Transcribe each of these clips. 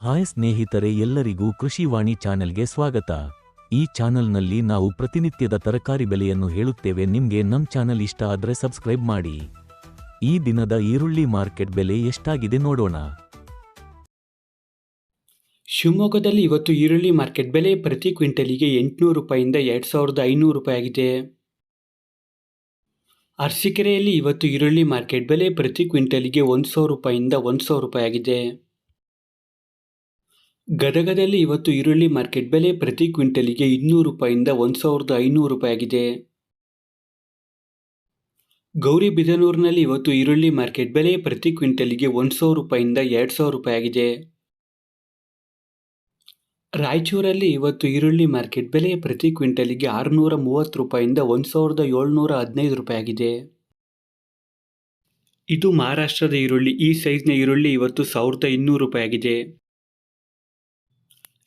Hi ಸ್ನೇಹಿತರೆ ಎಲ್ಲರಿಗೂ ಕೃಷಿವಾಣಿ ಚಾನೆಲ್ಗೆ ಸ್ವಾಗತ. ಈ ಚಾನೆಲ್ನಲ್ಲಿ ನಾವು ಪ್ರತಿನಿತ್ಯದ ತರಕಾರಿ ಬೆಲೆಯನ್ನು ಹೇಳುತ್ತೇವೆ. ನಿಮಗೆ ನಮ್ಮ ಚಾನೆಲ್ ಇಷ್ಟ ಆದರೆ ಸಬ್ಸ್ಕ್ರೈಬ್ ಮಾಡಿ. ಈ ದಿನದ ಈರುಳ್ಳಿ ಮಾರ್ಕೆಟ್ ಬೆಲೆ ಎಷ್ಟಾಗಿದೆ ನೋಡೋಣ. ಶಿವಮೊಗ್ಗದಲ್ಲಿ ಇವತ್ತು ಈರುಳ್ಳಿ ಮಾರ್ಕೆಟ್ ಬೆಲೆ ಪ್ರತಿ ಕ್ವಿಂಟಲಿಗೆ ಎಂಟುನೂರು ರೂಪಾಯಿಂದ ಎರಡು ಸಾವಿರದ ಐನೂರು ರೂಪಾಯಿ ಆಗಿದೆ. ಅರಸೀಕೆರೆಯಲ್ಲಿ ಇವತ್ತು ಈರುಳ್ಳಿ ಮಾರ್ಕೆಟ್ ಬೆಲೆ ಪ್ರತಿ ಕ್ವಿಂಟಲಿಗೆ ಒಂದು ಸಾವಿರ ರೂಪಾಯಿಂದ ಒಂದು ಸಾವಿರ ರೂಪಾಯಿ ಆಗಿದೆ. ಗದಗದಲ್ಲಿ ಇವತ್ತು ಈರುಳ್ಳಿ ಮಾರ್ಕೆಟ್ ಬೆಲೆ ಪ್ರತಿ ಕ್ವಿಂಟಲಿಗೆ ಇನ್ನೂರು ರೂಪಾಯಿಂದ ಒಂದು ಸಾವಿರದ ಐನೂರು ರೂಪಾಯಿ ಆಗಿದೆ ಗೌರಿಬಿದನೂರಿನಲ್ಲಿ ಇವತ್ತು ಈರುಳ್ಳಿ ಮಾರ್ಕೆಟ್ ಬೆಲೆ ಪ್ರತಿ ಕ್ವಿಂಟಲಿಗೆ ಒಂದು ಸಾವಿರ ರೂಪಾಯಿಂದ ಎರಡು ಸಾವಿರ ರೂಪಾಯಿ ಆಗಿದೆ ರಾಯಚೂರಲ್ಲಿ ಇವತ್ತು ಈರುಳ್ಳಿ ಮಾರ್ಕೆಟ್ ಬೆಲೆ ಪ್ರತಿ ಕ್ವಿಂಟಲಿಗೆ ಆರುನೂರ ಮೂವತ್ತು ರೂಪಾಯಿಂದ ಒಂದು ಸಾವಿರದ ಏಳ್ನೂರ ಹದಿನೈದು ರೂಪಾಯಿ ಆಗಿದೆ ಇದು ಮಹಾರಾಷ್ಟ್ರದ ಈರುಳ್ಳಿ, ಈ ಸೈಜ್ನ ಈರುಳ್ಳಿ ಇವತ್ತು ಸಾವಿರದ ಇನ್ನೂರು ರೂಪಾಯಿ ಆಗಿದೆ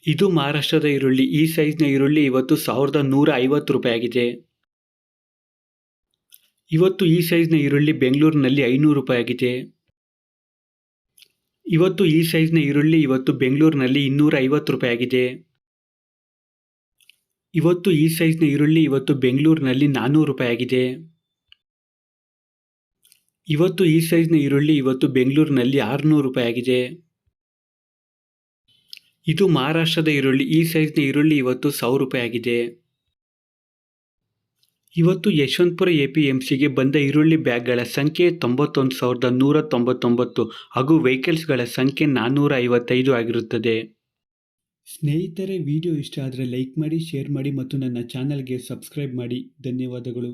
ಇದು ಮಹಾರಾಷ್ಟ್ರದ ಈರುಳ್ಳಿ. ಈ ಸೈಜ್ನ ಈರುಳ್ಳಿ ಇವತ್ತು ಸಾವಿರದ ನೂರ ಐವತ್ತು ರೂಪಾಯಿ ಆಗಿದೆ ಇವತ್ತು ಈ ಸೈಜ್ನ ಈರುಳ್ಳಿ ಬೆಂಗಳೂರಿನಲ್ಲಿ ಐನೂರು ರೂಪಾಯಿ ಆಗಿದೆ ಇವತ್ತು ಈ ಸೈಜ್ನ ಈರುಳ್ಳಿ ಇವತ್ತು ಬೆಂಗಳೂರಿನಲ್ಲಿ ಇನ್ನೂರ ಐವತ್ತು ರೂಪಾಯಿ ಆಗಿದೆ ಇವತ್ತು ಈ ಸೈಜ್ನ ಈರುಳ್ಳಿ ಇವತ್ತು ಬೆಂಗಳೂರಿನಲ್ಲಿ ನಾನ್ನೂರು ರೂಪಾಯಿ ಆಗಿದೆ ಇವತ್ತು ಈ ಸೈಜ್ನ ಈರುಳ್ಳಿ ಇವತ್ತು ಬೆಂಗಳೂರಿನಲ್ಲಿ ಆರುನೂರು ರೂಪಾಯಿ ಆಗಿದೆ ಇದು ಮಹಾರಾಷ್ಟ್ರದ ಈರುಳ್ಳಿ, ಈ ಸೈಜ್ನ ಈರುಳ್ಳಿ ಇವತ್ತು ಸಾವಿರ ರೂಪಾಯಿ ಆಗಿದೆ. ಇವತ್ತು ಯಶವಂತಪುರ ಎ ಪಿ ಎಂ ಸಿಗೆ ಬಂದ ಈರುಳ್ಳಿ ಬ್ಯಾಗ್ಗಳ ಸಂಖ್ಯೆ ತೊಂಬತ್ತೊಂದು ಸಾವಿರದ ನೂರ ತೊಂಬತ್ತೊಂಬತ್ತು ಹಾಗೂ ವೆಹಿಕಲ್ಸ್ಗಳ ಸಂಖ್ಯೆ ನಾನ್ನೂರ ಐವತ್ತೈದು ಆಗಿರುತ್ತದೆ. ಸ್ನೇಹಿತರೆ, ವಿಡಿಯೋ ಇಷ್ಟ ಆದರೆ ಲೈಕ್ ಮಾಡಿ, ಶೇರ್ ಮಾಡಿ ಮತ್ತು ನನ್ನ ಚಾನಲ್ಗೆ ಸಬ್ಸ್ಕ್ರೈಬ್ ಮಾಡಿ. ಧನ್ಯವಾದಗಳು.